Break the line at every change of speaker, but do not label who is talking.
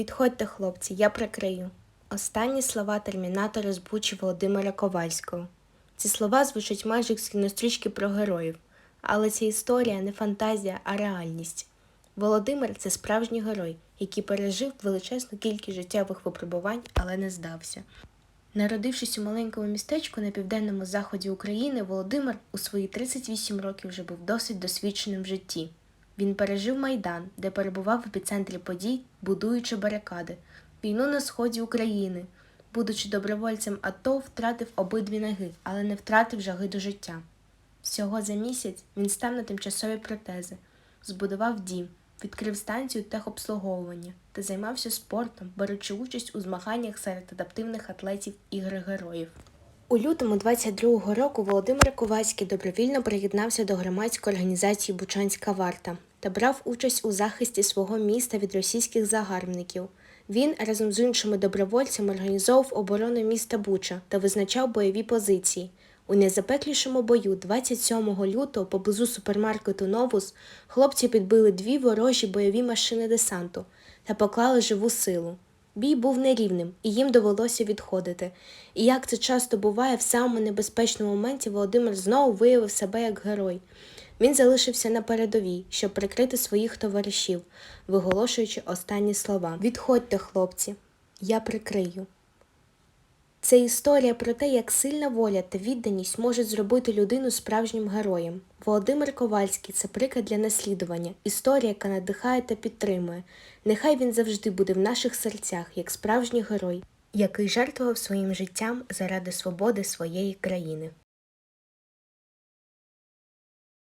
Відходьте, хлопці, я прикрию. Останні слова термінатора з Бучі Володимира Ковальського. Ці слова звучать майже як з кінострічки про героїв, але ця історія не фантазія, а реальність. Володимир це справжній герой, який пережив величезну кількість життєвих випробувань, але не здався. Народившись у маленькому містечку на південному заході України, Володимир у свої 38 років вже був досить досвідченим в житті. Він пережив Майдан, де перебував в епіцентрі подій, будуючи барикади, війну на сході України. Будучи добровольцем АТО, втратив обидві ноги, але не втратив жаги до життя. Всього за місяць він став на тимчасові протези, збудував дім, відкрив станцію техобслуговування та займався спортом, беручи участь у змаганнях серед адаптивних атлетів ігри героїв. У лютому 22-го року Володимир Ковальський добровільно приєднався до громадської організації Бучанська варта та брав участь у захисті свого міста від російських загарбників. Він разом з іншими добровольцями організовував оборону міста Буча та визначав бойові позиції. У найзапеклішому бою 27 лютого поблизу супермаркету Новус хлопці підбили дві ворожі бойові машини десанту та поклали живу силу. Бій був нерівним, і їм довелося відходити. І як це часто буває, в самому небезпечному моменті Володимир знову виявив себе як герой. Він залишився на передовій, щоб прикрити своїх товаришів, виголошуючи останні слова: Відходьте, хлопці, я прикрию. Це історія про те, як сильна воля та відданість можуть зробити людину справжнім героєм. Володимир Ковальський це приклад для наслідування, історія, яка надихає та підтримує. Нехай він завжди буде в наших серцях як справжній герой, який жертвував своїм життям заради свободи своєї країни.